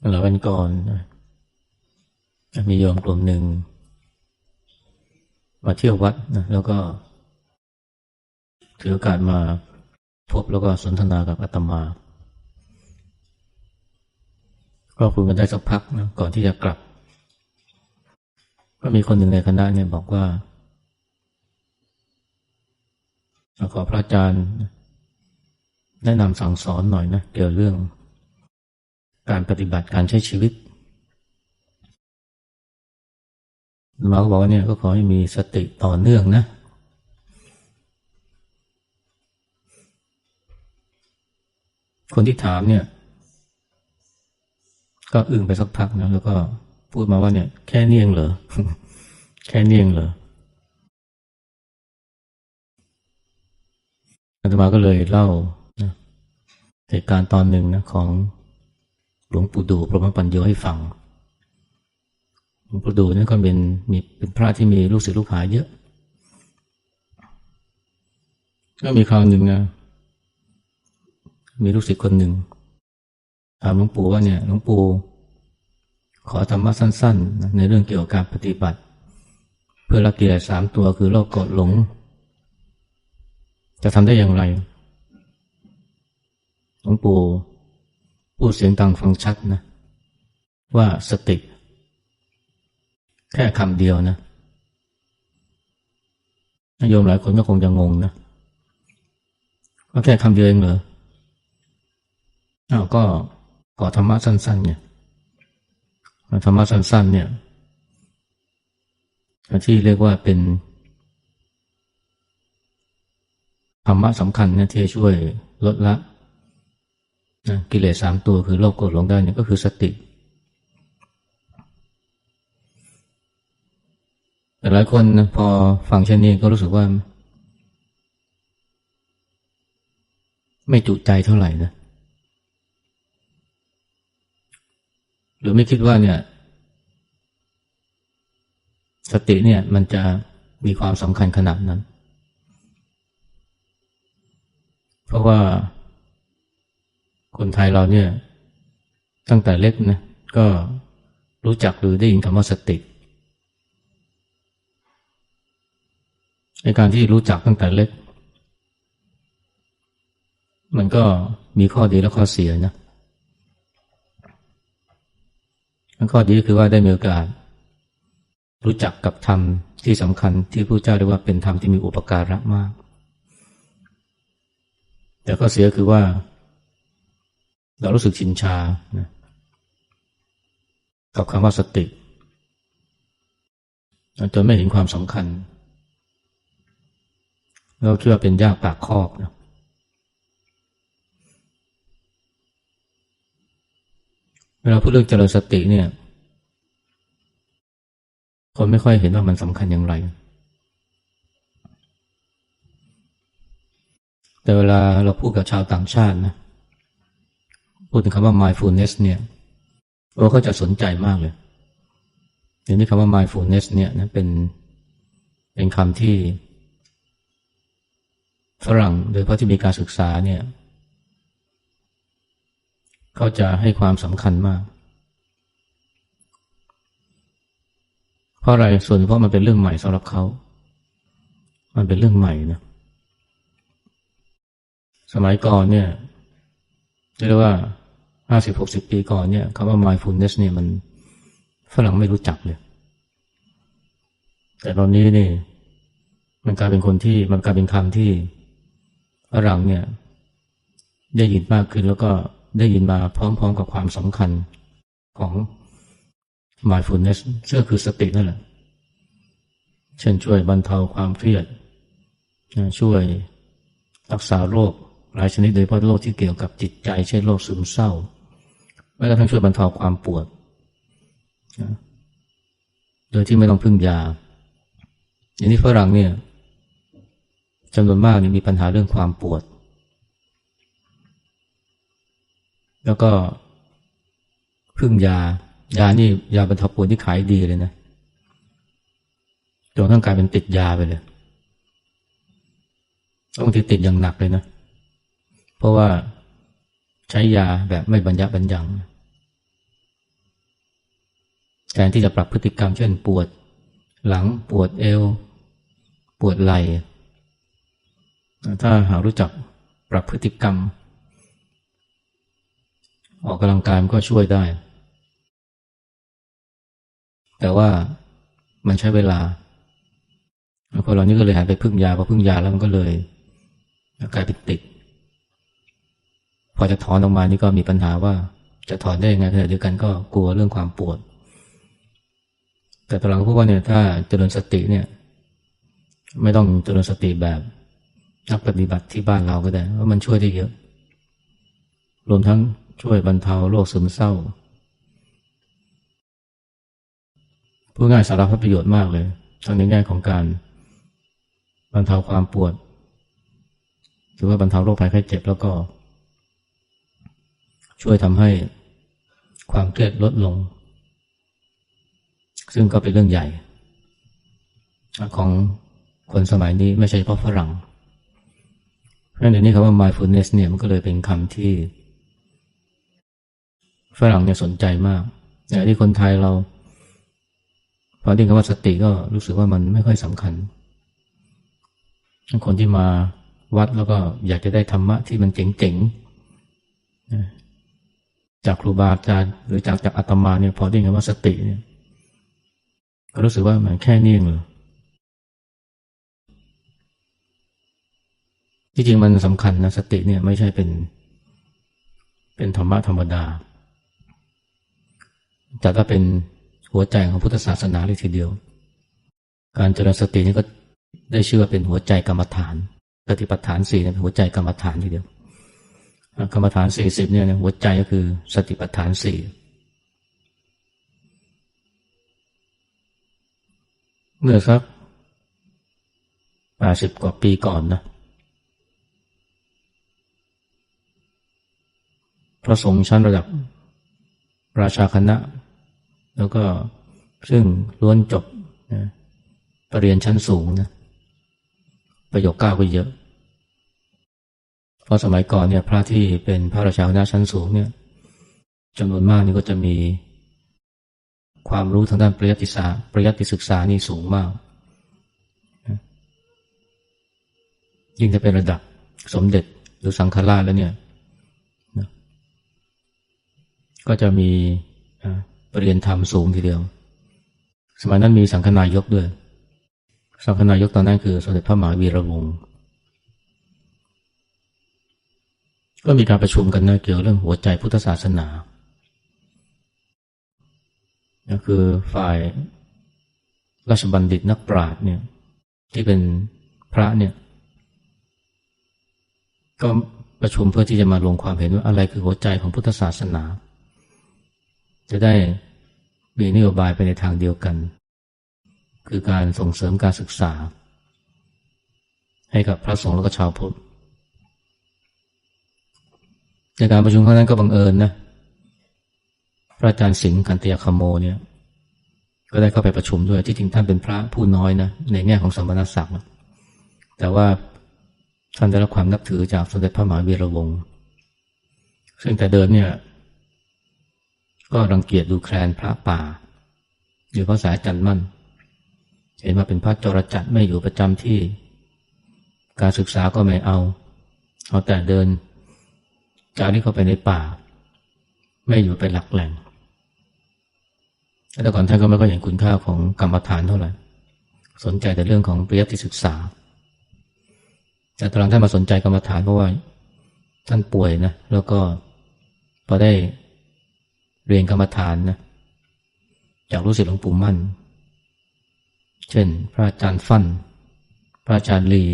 หลายวันก่อนมีโยมกลุ่มหนึ่ง มาเที่ยววัดนะแล้วก็ ถือโอกาสมาพบแล้วก็สนทนากับอาตมา ก็คุยกันได้สักพักนะก่อนที่จะกลับ ก็มีคนหนึ่งในคณะเนี่ยบอกว่า ขอพระอาจารย์ แนะนำสั่งสอนหน่อยนะเกี่ยวเรื่อง การปฏิบัติการใช้ชีวิตมาก็บอกว่าเนี่ยก็ขอให้มีสติต่อเนื่องนะ คนที่ถามเนี่ย ก็อึ้งไปสักพักนะแล้วก็พูดมาว่าเนี่ย แค่เนี้เองเหรอ แค่เนี้เองเหรออาตมาก็เลยเล่านะเหตุการณ์ตอนหนึ่งนะของ หลวงปู่ดูพรหมปัญโยให้ฟังหลวงปู่ดูนี่ก็เป็นมีเป็นพระที่มีลูกศิษย์ลูกหาเยอะ ก็มีคราวหนึ่งนะมีลูกศิษย์คนหนึ่งถามหลวงปู่ว่าเนี่ยหลวงปู่ขอธรรมะสั้นๆ ในเรื่องเกี่ยวกับการปฏิบัติ เพื่อละกิเลสสามตัวคือโลภโกรธหลง จะทำได้อย่างไรหลวงปู่ พูดเสียงดังฟังชัดนะ ว่าสติ แค่คำเดียวนะโยมหลายคนก็คงจะงงนะว่าแค่คำเดียวเองเหรออ้าวก็ขอธรรมะสั้น ๆ เนี่ยธรรมะสั้น ๆ เนี่ยที่เรียกว่าเป็นธรรมะสำคัญนะที่ช่วยลดละ นะกิเลสสามตัวคือโลภโกรธหลงได้เนี่ยก็คือสติแต่หลายคนนะพอฟังเช่นนี้ก็รู้สึกว่า ไม่จุใจเท่าไหร่นะหรือไม่คิดว่าเนี่ย สติเนี่ยมันจะมีความสำคัญขนาดนั้น เพราะว่า คนไทยเราเนี่ย ตั้งแต่เล็กนะก็รู้จักหรือได้ยินคำว่าสติในการที่รู้จักตั้งแต่เล็ก มันก็มีข้อดีและข้อเสียนะข้อดีคือว่าได้มีโอกาส รู้จักกับธรรมที่สำคัญที่พระเจ้าเรียกว่าเป็นธรรมที่มีอุปการะมาก แต่ข้อเสียคือว่า เรารู้สึกชินชานะกับคำว่าสติจนไม่เห็นความสำคัญ เราคิดว่าเป็นยากปากคอกนะเวลาพูดเรื่องเจริญสติเนี่ย คนไม่ค่อยเห็นว่ามันสำคัญอย่างไร แต่เวลาเราพูดกับชาวต่างชาตินะ พูดถึงคำว่า mindfulness เนี่ยเราจะสนใจมากเลยเดี๋ยวนี้คำว่า mindfulness เนี่ยนะเป็นเป็นคำที่ฝรั่งโดยเพราะที่มีการศึกษาเนี่ยเขาจะให้ความสำคัญมาก เพราะอะไรส่วนเพราะมันเป็นเรื่องใหม่สำหรับเขา มันเป็นเรื่องใหม่นะสมัยก่อนเนี่ยเรียกว่า ห้าสิบหกสิบปีก่อนเนี่ยคำว่า mindfulness เนี่ยมันฝรั่งไม่รู้จักเลย แต่ตอนนี้นี่ มันกลายเป็นคนที่มันกลายเป็นคำที่ฝรั่งเนี่ย ได้ยินมากขึ้นแล้วก็ได้ยินมาพร้อมๆกับความสำคัญของ mindfulness ซึ่งคือสตินั่นแหละ เช่นช่วยบรรเทาความเครียด ช่วยรักษาโรคหลายชนิดโดยเฉพาะโรคที่เกี่ยวกับจิตใจ เช่นโรคซึมเศร้า แม้กระทั่งช่วยบรรเทาความปวดโดยที่ไม่ต้องพึ่งยา อย่างนี้ฝรั่งเนี่ยจำนวนมากเนี่ยมีปัญหาเรื่องความปวด แล้วก็พึ่งยา ยานี่ยาบรรเทาปวดที่ขายดีเลยนะจนทั้งกลายเป็นติดยาไปเลยบางทีติดอย่างหนักเลยนะ เพราะว่า ใช้ยาแบบไม่บรรยะบรรยังทนที่จะปรับพฤติกรรมเช่นปวดหลังปวดเอว ปวดไหล่ถ้าหารู้จักปรับพฤติกรรม ออกกำลังกายมันก็ช่วยได้ แต่ว่ามันใช้เวลาคนเรานี่ก็เลยหันไปพึ่งยาพอพึ่งยาแล้วมันก็เลยกลายเป็นติด พอจะถอนออกมานี่ก็มีปัญหาว่า จะถอนได้ยังไงขณะเดียวกันก็กลัวเรื่องความปวด แต่ตอนหลังพวกว่าเนี่ยถ้าเจริญสติเนี่ย ไม่ต้องเจริญสติแบบนักปฏิบัติที่บ้านเราก็ได้ว่ามันช่วยได้เยอะ รวมทั้งช่วยบรรเทาโรคซึมเศร้าพูดง่ายสาระประโยชน์มากเลยทั้งในแง่ของการบรรเทาความปวด หรือว่าบรรเทาโรคภัยไข้เจ็บแล้วก็ ช่วยทำให้ความเครียดลดลง ซึ่งก็เป็นเรื่องใหญ่ ของคนสมัยนี้ไม่ใช่เฉพาะฝรั่ง เพราะฉะนั้นนี้คำว่า mindfulness เนี่ยมันก็เลยเป็นคำที่ ฝรั่งเนี่ยสนใจมากแต่ที่คนไทยเราพอได้คำว่าสติก็รู้สึกว่ามันไม่ค่อยสำคัญ คนที่มาวัดแล้วก็อยากจะได้ธรรมะที่มันเจ๋งๆ จากครูบาอาจารย์หรือจากจากอาตมาเนี่ยพอได้คำว่าสติเนี่ยก็รู้สึกว่ามันแค่นี้เองที่จริงมันสำคัญนะสติเนี่ยไม่ใช่เป็น เป็นธรรมะธรรมดา แต่ถ้าเป็นหัวใจของพุทธศาสนาเลยทีเดียว การเจริญสตินี่ก็ได้ชื่อว่าเป็นหัวใจกรรมฐานสติปัฏฐานสี่เป็นหัวใจกรรมฐานทีเดียว กรรมฐานสี่สิบเนี่ยหัวใจก็คือสติปัฏฐานสี่เมื่อสักแปดสิบกว่าปีก่อนนะพระสงฆ์ชั้นระดับราชาคณะ แล้วก็ซึ่งล้วนจบนะปรริญญาชั้นสูงนะประโยคเก้าก็เยอะ เพราะสมัยก่อนเนี่ยพระที่เป็นพระราชาคณะชั้นสูงเนี่ยจำนวนมากนี่ก็จะมีความรู้ทางด้านปริยัติศาสตร์ปริยัติศึกษานี่สูงมาก ยิ่งจะเป็นระดับสมเด็จหรือสังฆราชแล้วเนี่ยก็จะมีปรริญญาธรรมสูงทีเดียว สมัยนั้นมีสังฆนายกด้วย สังฆนายกตอนนั้นคือสมเด็จพระมหาวีระวงศ์ ก็มีการประชุมกันนะเกี่ยวเรื่องหัวใจพุทธศาสนา ก็คือฝ่ายราชบัณฑิตนักปราชญ์เนี่ยที่เป็นพระเนี่ย ก็ประชุมเพื่อที่จะมาลงความเห็นว่าอะไรคือหัวใจของพุทธศาสนา จะได้มีนโยบายไปในทางเดียวกัน คือการส่งเสริมการศึกษา ให้กับพระสงฆ์และก็ชาวพุทธ ในการประชุมครั้งนั้นก็บังเอิญนะพระอาจารย์สิงห์กันเตียคโมเนี่ย ก็ได้เข้าไปประชุมด้วยที่จริงท่านเป็นพระผู้น้อยนะในแง่ของสมณศักดิ์แต่ว่าท่านได้รับความนับถือจากสมเด็จพระมหาวีระวงศ์ซึ่งแต่เดิมเนี่ย ก็รังเกียจดูแคลนพระป่าอยู่พระสายจันมั่น เห็นว่าเป็นพระจรจัดไม่อยู่ประจำที่ การศึกษาก็ไม่เอา เอาแต่เดิน จากนี้เข้าไปในป่า ไม่อยู่เป็นหลักแหล่งแต่ก่อนท่านก็ไม่ค่อยเห็นคุณค่าของกรรมฐานเท่าไหร่สนใจแต่เรื่องของปริยัติศึกษา แต่ตอนหลังท่านมาสนใจกรรมฐานเพราะว่าท่านป่วยนะแล้วก็พอได้เรียนกรรมฐานนะจากรู้สึกหลวงปู่มั่น เช่น พระอาจารย์ฟั่น พระอาจารย์ลี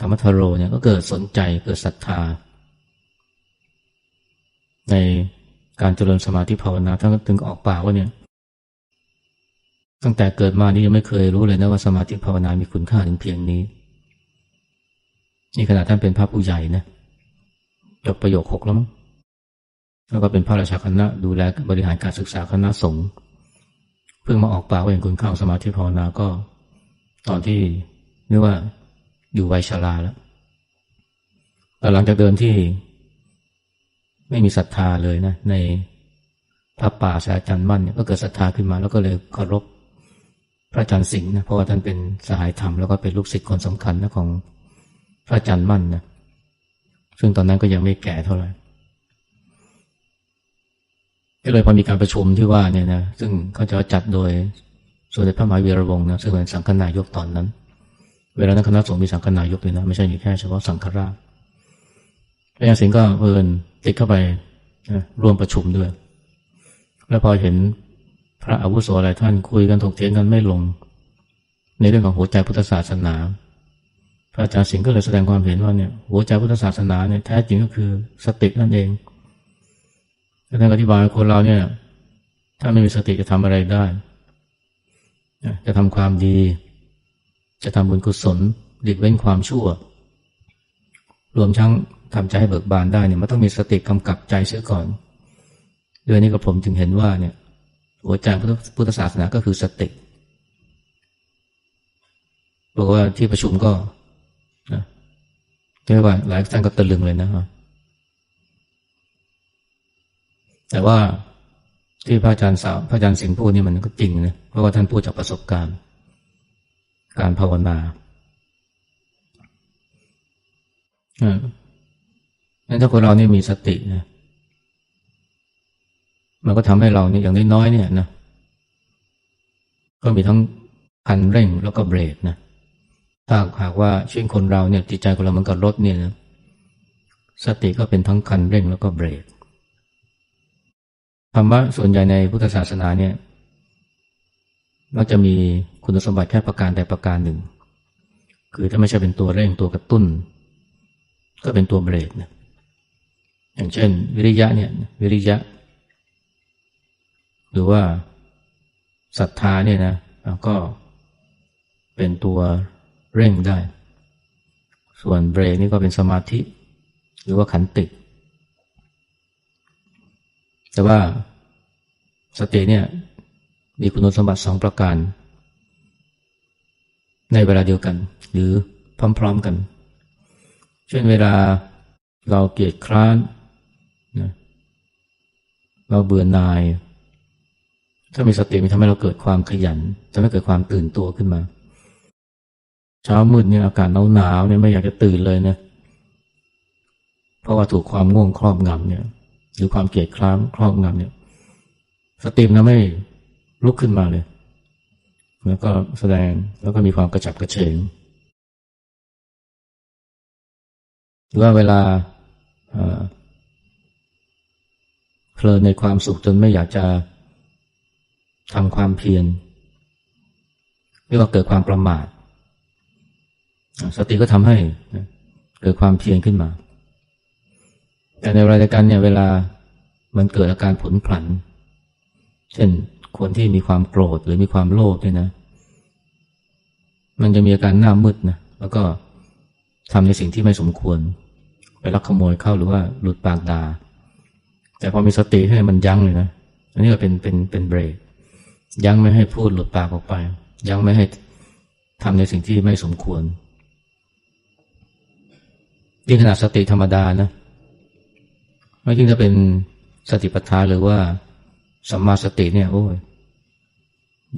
ธรรมทโรเนี่ยก็เกิดสนใจเกิดศรัทธา ในการเจริญสมาธิภาวนาท่านก็ถึงออกปากว่าเนี่ย ตั้งแต่เกิดมานี่ยังไม่เคยรู้เลยนะว่าสมาธิภาวนามีคุณค่าถึงเพียงนี้ นี่ขนาดท่านเป็นพระผู้ใหญ่นะจบประโยคหกแล้วมั้งแล้วก็เป็นพระราชาคณะดูแลบริหารการศึกษาคณะสงฆ์เพิ่งมาออกปากว่าอย่างคุณเข้าสมาธิภาวนาก็ ตอนที่นึกว่าอยู่วัยชราแล้วแต่หลังจากเดิมที่ ไม่มีศรัทธาเลยนะ ในพระป่าสายจารย์มั่นเนี่ยก็เกิดศรัทธาขึ้นมา แล้วก็เลยเคารพพระอาจารย์สิงห์นะเพราะว่าท่านเป็นสหายธรรมแล้วก็เป็นลูกศิษย์คนสำคัญนะของพระอาจารย์มั่นนะซึ่งตอนนั้นก็ยังไม่แก่เท่าไหร่ก็เลยพอมีการประชุมที่ว่าเนี่ยนะซึ่งเขาจะจัดโดยสมเด็จพระมหาวีระวงศ์นะซึ่งเป็นสังฆนายกตอนนั้น เวลานั้นคณะสงฆ์มีสังฆนายกเลยนะไม่ใช่มีแค่เฉพาะสังฆราชพระอาจารย์สิงห์ก็เพลิน ติดเข้าไปนะร่วมประชุมด้วย แล้วพอเห็นพระอาวุโสหลายท่านคุยกันถกเถียงกันไม่ลง ในเรื่องของหัวใจพุทธศาสนา พระอาจารย์สิงห์ก็เลยแสดงความเห็นว่าเนี่ยหัวใจพุทธศาสนาเนี่ยแท้จริงก็คือสตินั่นเองแล้วท่านอธิบายคนเราเนี่ย ถ้าไม่มีสติจะทำอะไรได้ จะทำความดี จะทำบุญกุศลหลีกเว้นความชั่ว รวมทั้ง ทำใจให้เบิกบานได้เนี่ยมันต้องมีสติกำกับใจเสียก่อน ด้วยนี้กับผมจึงเห็นว่าเนี่ยหัวใจพุทธศาสนาก็คือสติบอกว่าที่ประชุมก็นะเรียกว่าหลายท่านก็ตะลึงเลยนะครับแต่ว่าที่พระอาจารย์สาวพระอาจารย์สิงห์พูดนี่มันก็จริงนะเพราะว่าท่านพูดจากประสบการณ์ การภาวนา งั้นถ้าคนเรานี่มีสตินะ มันก็ทำให้เราเนี่ยอย่างน้อยๆเนี่ยนะ ก็มีทั้งคันเร่งแล้วก็เบรกนะ ถ้าหากว่าชีวิตคนเราเนี่ยจิตใจของเรามันกับรถเนี่ยนะ สติก็เป็นทั้งคันเร่งแล้วก็เบรกธรรมะส่วนใหญ่ในพุทธศาสนาเนี่ยมักจะมีคุณสมบัติแค่ประการใดประการหนึ่ง คือถ้าไม่ใช่เป็นตัวเร่งตัวกระตุ้น ก็เป็นตัวเบรกนะ อย่างเช่น วิริยะเนี่ยวิริยะ หรือว่าศรัทธาเนี่ยนะก็เป็นตัวเร่งได้ ส่วนเบรกนี่ก็เป็นสมาธิ หรือว่าขันติ แต่ว่าสติเนี่ยมีคุณสมบัติสองประการ ในเวลาเดียวกัน หรือพร้อมๆกัน เช่นเวลาเราเกียดคร้าน เราเบื่อหน่าย ถ้ามีสติมันทำให้เราเกิดความขยันทำให้เกิดความตื่นตัวขึ้นมา เช้ามืดเนี่ยอากาศหนาวหนาวเนี่ยไม่อยากจะตื่นเลยนะเพราะว่าถูกความง่วงครอบงำเนี่ย หรือความเกลียดคร้านครอบงำเนี่ย สติมันไม่ลุกขึ้นมาเลย แล้วก็แสดงแล้วก็มีความกระจับกระเฉงหรือว่าเวลา เพลินในความสุขจนไม่อยากจะทำความเพียรเรียกว่าเกิดความประมาท สติก็ทำให้เกิดความเพียรขึ้นมา แต่ในเวลายกันเนี่ยเวลามันเกิดอาการผลผัน เช่นคนที่มีความโกรธหรือมีความโลภเนี่ยนะ มันจะมีอาการหน้ามืดนะแล้วก็ทำในสิ่งที่ไม่สมควร ไปลักขโมยเข้าหรือว่าหลุดปากดา แต่พอมีสติให้มันยั้งเลยนะ อันนี้ก็เป็นเป็นเป็นเบรก ยั้งไม่ให้พูดหลุดปากออกไป ยั้งไม่ให้ทำในสิ่งที่ไม่สมควรยิ่งขนาดสติธรรมดานะไม่ยิ่งจะเป็นสติปัฏฐานหรือว่าสัมมาสติเนี่ยโอ้ย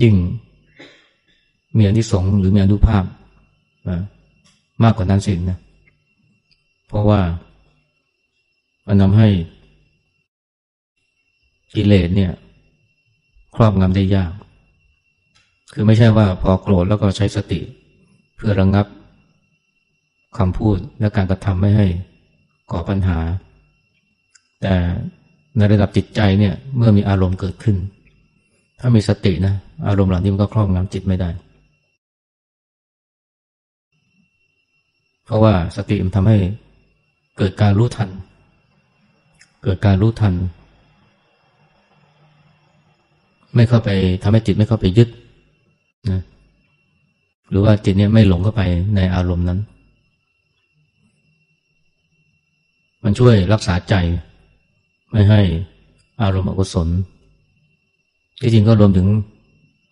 ยิ่งมีอนิสงส์หรือมีอนุภาพมากกว่านั้นสินะเพราะว่ามันทำให้ กิเลสเนี่ย ครอบงำได้ยาก คือไม่ใช่ว่าพอโกรธแล้วก็ใช้สติ เพื่อระงงับคำพูดและการกระทำไม่ให้ก่อปัญหา แต่ในระดับจิตใจเนี่ย เมื่อมีอารมณ์เกิดขึ้น ถ้ามีสตินะ อารมณ์เหล่านี้มันก็ครอบงำจิตไม่ได้ เพราะว่าสติมันทำให้เกิดการรู้ทัน เกิดการรู้ทัน ไม่เข้าไปทำให้จิตไม่เข้าไปยึดนะหรือว่าจิตเนี่ยไม่หลงเข้าไปในอารมณ์นั้น มันช่วยรักษาใจ ไม่ให้อารมณ์อกุศล ที่จริงก็รวมถึง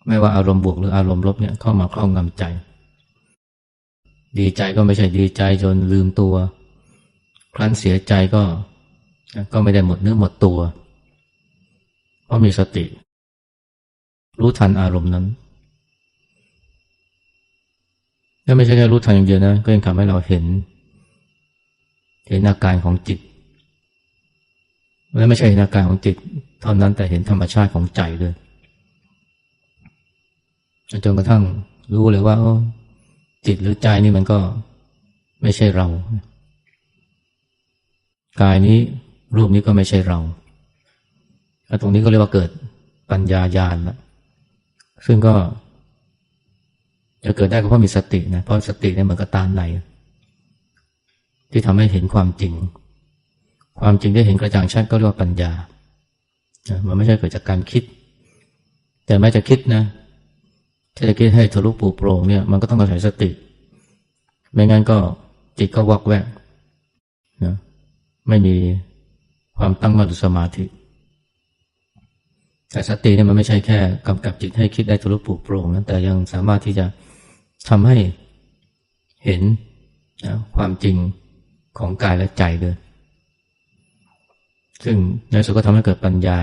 ไม่ว่าอารมณ์บวกหรืออารมณ์ลบเนี่ยเข้ามาครอบงำใจ ดีใจก็ไม่ใช่ดีใจจนลืมตัว ครั้นเสียใจก็ก็ไม่ได้หมดเนื้อหมดตัว เพราะมีสติ รู้ทันอารมณ์นั้น และไม่ใช่แค่รู้ทันอย่างเดียวนะ ก็ยังทำให้เราเห็น เห็นอาการของจิต และไม่ใช่เห็นอาการของจิต เท่านั้นแต่เห็นธรรมชาติของใจด้วยจนกระทั่งรู้เลยว่าจิตหรือใจนี่มันก็ไม่ใช่เรา กายนี้รูปนี้ก็ไม่ใช่เราตรงนี้ก็เรียกว่าเกิดปัญญาญาณละ ซึ่งก็จะเกิดได้ก็เพราะมีสตินะเพราะสติเนี่ยมันก็ตาในที่ทำให้เห็นความจริง ความจริงได้เห็นกระจ่างชัดก็เรียกว่าปัญญา มันไม่ใช่เกิดจากการคิด แต่แม้จะคิดนะถ้าจะคิดให้ทะลุปูโปร่งเนี่ยมันก็ต้องอาศัยสติ ไม่งั้นก็จิตก็วักแวกนะไม่มีความตั้งมั่นสมาธิ แต่สติเนี่ยมันไม่ใช่แค่กำกับจิตให้คิดได้ทะลุปูโปร่งนะแต่ยังสามารถที่จะทำให้เห็นนะความจริงของกายและใจด้วยซึ่งในสุดก็ทำให้เกิดปัญญา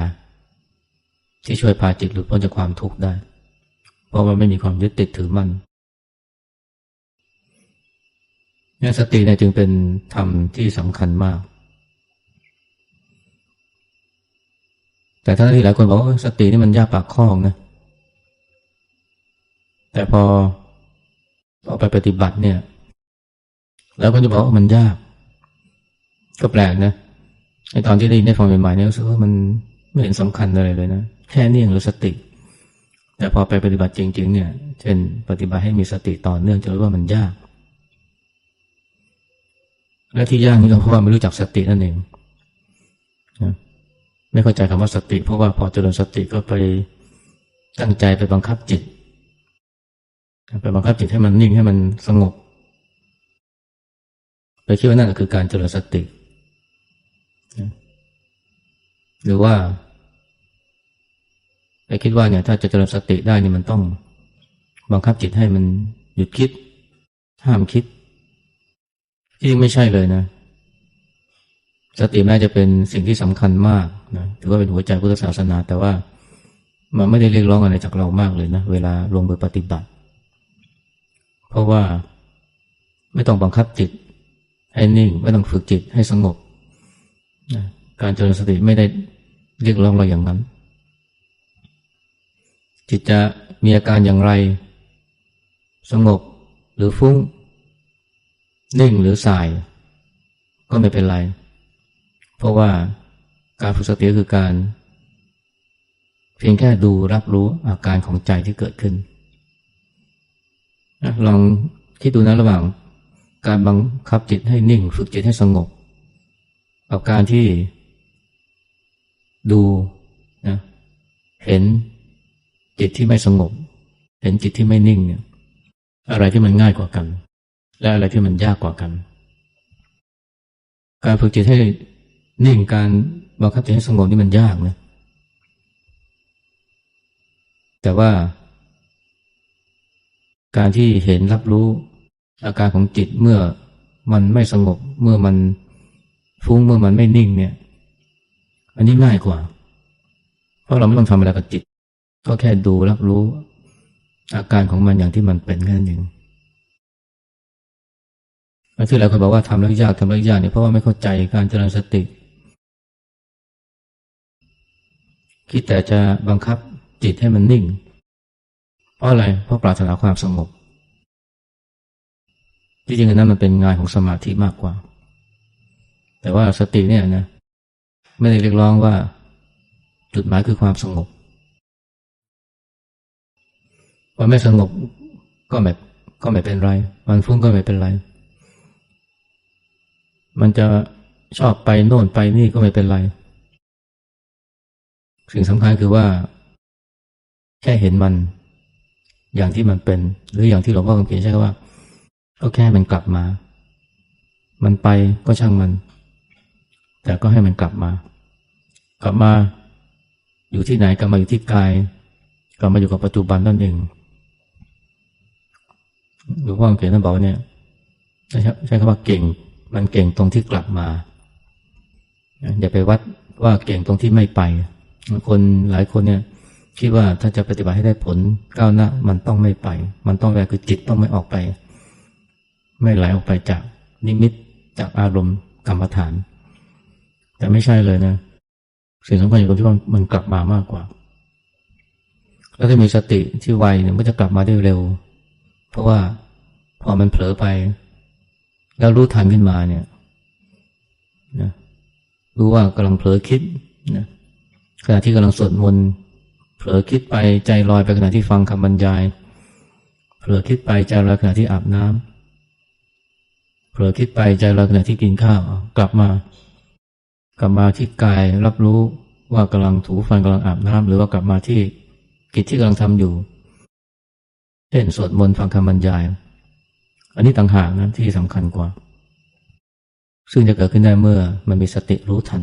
ที่ช่วยพาจิตหลุดพ้นจากความทุกข์ได้ เพราะว่าไม่มีความยึดติดถือมั่นนี่สติเนี่ยจึงเป็นธรรมที่สำคัญมาก แต่ท่านที่หลายคนบอกว่าสตินี่มันยากปากคล้องนะ แต่พอเอาไปปฏิบัติเนี่ยแล้วก็จะบอกว่ามันยาก ก็แปลกนะไอตอนที่ได้ยินได้ฟังใหม่ๆเนี่ยรู้สึกว่ามันไม่เห็นสำคัญอะไรเลยนะแค่นี้เองหรือสติ แต่พอไปปฏิบัติจริง ๆ เนี่ย เช่น ปฏิบัติให้มีสติต่อเนื่องจะรู้ว่ามันยาก และที่ยากนี่ก็เพราะว่าไม่รู้จักสตินั่นเองนะ ไม่เข้าใจคำว่าสติ เพราะว่าพอเจริญสติก็ไปตั้งใจไปบังคับจิต ไปบังคับจิตให้มันนิ่งให้มันสงบ ไปคิดว่านั่นคือการเจริญสติ หรือว่าไปคิดว่าเนี่ยถ้าจะเจริญสติได้นี่มันต้องบังคับจิตให้มันหยุดคิด ห้ามคิด ที่ไม่ใช่เลยนะ สติแม้จะเป็นสิ่งที่สำคัญมากนะถือว่าเป็นหัวใจพุทธศาสนา แต่ว่ามันไม่ได้เรียกร้องอะไรจากเรามากเลยนะเวลาลงมือปฏิบัติ เพราะว่าไม่ต้องบังคับจิต ให้นิ่ง ไม่ต้องฝึกจิตให้สงบนะการเจริญสติไม่ได้เรียกร้องเราอย่างนั้น จิตจะมีอาการอย่างไร สงบหรือฟุ้ง นิ่งหรือสาย ก็ไม่เป็นไร เพราะว่าการฝึกสติคือการ เพียงแค่ดูรับรู้อาการของใจที่เกิดขึ้น ลองคิดดูนะระหว่าง การบังคับจิตให้นิ่ง ฝึกจิตให้สงบกับการที่ดูนะเห็นจิตที่ไม่สงบ เห็นจิตที่ไม่นิ่งเนี่ยอะไรที่มันง่ายกว่ากัน และอะไรที่มันยากกว่ากัน การฝึกจิตให้ นิ่งการบังคับใจให้สงบนี่มันยากนะแต่ว่า การที่เห็นรับรู้อาการของจิตเมื่อมันไม่สงบเมื่อมันฟุ้งเมื่อมันไม่นิ่งเนี่ย อันนี้ง่ายกว่า เพราะเราไม่ต้องทำอะไรกับจิต ก็แค่ดูรับรู้ อาการของมันอย่างที่มันเป็นแค่นั้นเองที่หลายคนบอกว่าทำแล้วยากทำแล้วยากเนี่ยเพราะว่าไม่เข้าใจการเจริญสติ คิดแต่จะบังคับจิตให้มันนิ่ง เพราะอะไร เพราะปรารถนาความสงบ ที่จริงนั้นมันเป็นงานของสมาธิมากกว่า แต่ว่าสติเนี่ยนะ ไม่ได้เรียกร้องว่า จุดหมายคือความสงบว่าไม่สงบก็ไม่ก็ไม่เป็นไร มันฟุ้งก็ไม่เป็นไร มันจะชอบไปโน่นไปนี่ก็ไม่เป็นไร สิ่งสำคัญคือว่า แค่เห็นมันอย่างที่มันเป็น หรืออย่างที่หลวงพ่อคำเขียนใช่ว่า ก็แค่มันกลับมา มันไปก็ช่างมัน แต่ก็ให้มันกลับมา กลับมา อยู่ที่ไหนกลับมาอยู่ที่กาย กลับมาอยู่กับปัจจุบันนั่นเองหลวงพ่อเขียนท่านบอกเนี่ยใช้คำว่าเก่ง มันเก่งตรงที่กลับมาอย่าไปวัดว่าเก่งตรงที่ไม่ไป คนหลายคนเนี่ยคิดว่าถ้าจะปฏิบัติให้ได้ผลก้าวหน้ามันต้องไม่ไป มันต้องแวคือจิตต้องไม่ออกไป ไม่ไหลออกไปจากนิมิตจากอารมณ์กรรมฐาน แต่ไม่ใช่เลยนะสิ่งสำคัญอยู่ตรงที่ว่ามันกลับมามากกว่า แล้วถ้ามีสติที่ไวเนี่ยมันจะกลับมาได้เร็ว เพราะว่าพอมันเผลอไป แล้วรู้ทันขึ้นมาเนี่ยนะรู้ว่ากำลังเผลอคิดนะ ขณะที่กำลังสวดมนต์เผลอคิดไปใจลอยไปขณะที่ฟังคำบรรยาย เผลอคิดไปใจลอยขณะที่อาบน้ำเผลอคิดไปใจลอยขณะที่กินข้าวกลับมา กลับมาที่กายรับรู้ว่ากำลังถูฟันกำลังอาบน้ำหรือว่ากลับมาที่กิจที่กำลังทำอยู่เช่นสวดมนต์ฟังคำบรรยาย อันนี้ต่างหากนะที่สำคัญกว่า ซึ่งจะเกิดขึ้นได้เมื่อมันมีสติรู้ทัน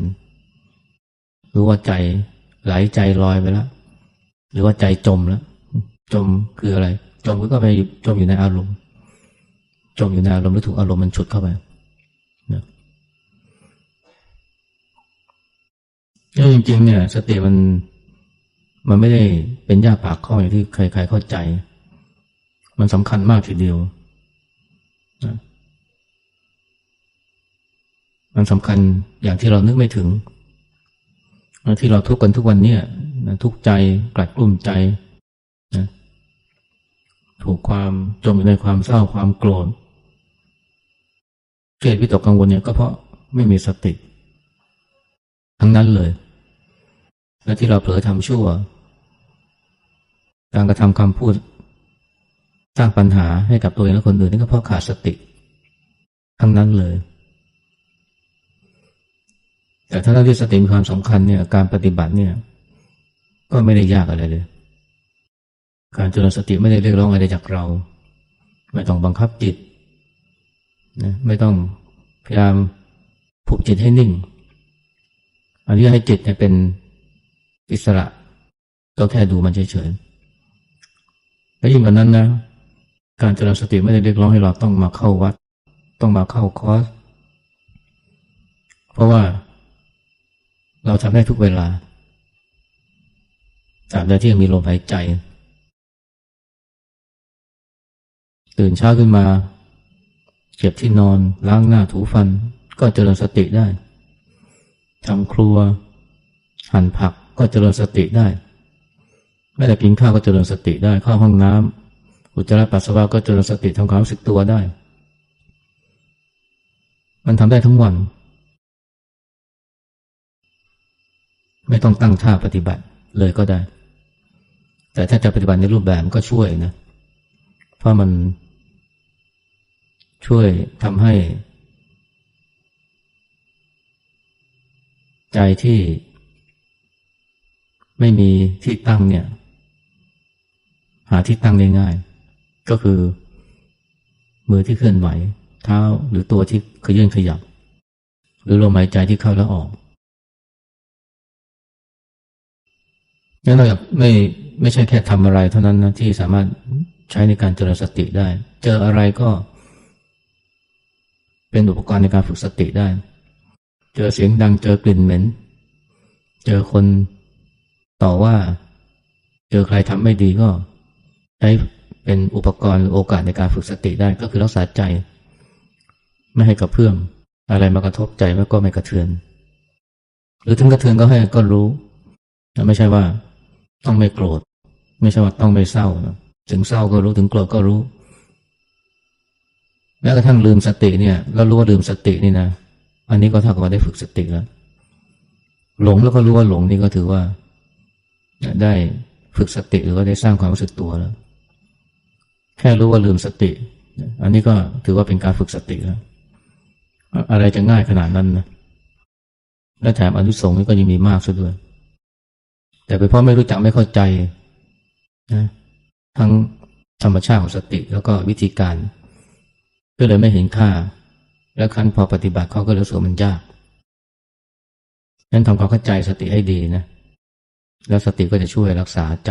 รู้ว่าใจ ไหลใจลอยไปแล้ว หรือว่าใจจมแล้ว จมคืออะไร จมก็ไปจมอยู่ในอารมณ์ จมอยู่ในอารมณ์หรือถูกอารมณ์มันฉุดเข้าไปนะแล้วจริงๆเนี่ย สติมันมันไม่ได้เป็นยาปากข้ออย่างที่ใครๆเข้าใจ มันสำคัญมากทีเดียวนะมันสำคัญอย่างที่เรานึกไม่ถึง ที่เราทุกข์กันทุกวันเนี่ยนะทุกข์ใจกลัดกลุ้มใจนะถูกความจมอยู่ในความเศร้าความโกรธเครียดวิตกกังวลเนี่ยก็เพราะไม่มีสติ ทั้งนั้นเลย และที่เราเผลอทำชั่ว การกระทำคำพูด สร้างปัญหาให้กับตัวเองและคนอื่นนี่ก็เพราะขาดสติ ทั้งนั้นเลย แต่ถ้าเราที่สติมีความสำคัญเนี่ยการปฏิบัติเนี่ย ก็ไม่ได้ยากอะไรเลย การเจริญสติไม่ได้เรียกร้องอะไรจากเรา ไม่ต้องบังคับจิตนะไม่ต้องพยายามผูกจิตให้นิ่งอันนี้ให้จิตเนี่ยเป็นอิสระ ก็แค่ดูมันเฉยๆและยิ่งกว่านั้นนะการเจริญสติไม่ได้เรียกร้องให้เราต้องมาเข้าวัด ต้องมาเข้าคอร์สเพราะว่า เราทำได้ทุกเวลาตราบใดที่ยังมีลมหายใจ ตื่นเช้าขึ้นมาเก็บที่นอนล้างหน้าถูฟัน ก็เจริญสติได้ทำครัว หั่นผักก็เจริญสติได้แม้แต่กินข้าวก็เจริญสติได้เข้าห้องน้ำอุจจาระปัสสาวะก็เจริญสติทำความรู้สึกตัวได้ มันทำได้ทั้งวัน ไม่ต้องตั้งท่าปฏิบัติเลยก็ได้ แต่ถ้าจะปฏิบัติในรูปแบบก็ช่วยนะ เพราะมันช่วยทำให้ ใจที่ไม่มีที่ตั้งเนี่ย หาที่ตั้งได้ง่าย ก็คือ มือที่เคลื่อนไหว เท้าหรือตัวที่ขยื่นขยับ หรือลมหายใจที่เข้าและออก งั้นเราอยากไม่ไม่ใช่แค่ทำอะไรเท่านั้นนะที่สามารถใช้ในการเจริญสติได้ เจออะไรก็ เป็นอุปกรณ์ในการฝึกสติได้ เจอเสียงดังเจอกลิ่นเหม็น เจอคนต่อว่า เจอใครทำไม่ดีก็ ใช้เป็นอุปกรณ์หรือโอกาสในการฝึกสติได้ก็คือรักษาใจ ไม่ให้กระเพื่อมอะไรมากระทบใจแล้วก็ไม่กระเทือน หรือถึงกระเทือนก็ให้ก็รู้ ไม่ใช่ว่า ต้องไม่โกรธ ไม่ใช่ว่าต้องไม่เศร้านะถึงเศร้าก็รู้ถึงโกรธก็รู้แม้กระทั่งลืมสติเนี่ยแล้วรู้ว่าลืมสตินี่นะอันนี้ก็เท่ากับว่าได้ฝึกสติแล้ว หลงแล้วก็รู้ว่าหลงนี่ก็ถือว่า ได้ฝึกสติหรือว่าได้สร้างความรู้สึกตัวแล้ว แค่รู้ว่าลืมสติ อันนี้ก็ถือว่าเป็นการฝึกสติแล้ว อะไรจะง่ายขนาดนั้นนะและแถมอนุสงส์นี่ก็ยังมีมากซะด้วย แต่เป็นเพราะไม่รู้จักไม่เข้าใจนะทั้งธรรมชาติของสติแล้วก็วิธีการ ก็เลยไม่เห็นค่า แล้วคันพอปฏิบัติเขาก็รู้สึกมันยากนั้นทำความเข้าใจสติให้ดีนะ แล้วสติก็จะช่วยรักษาใจ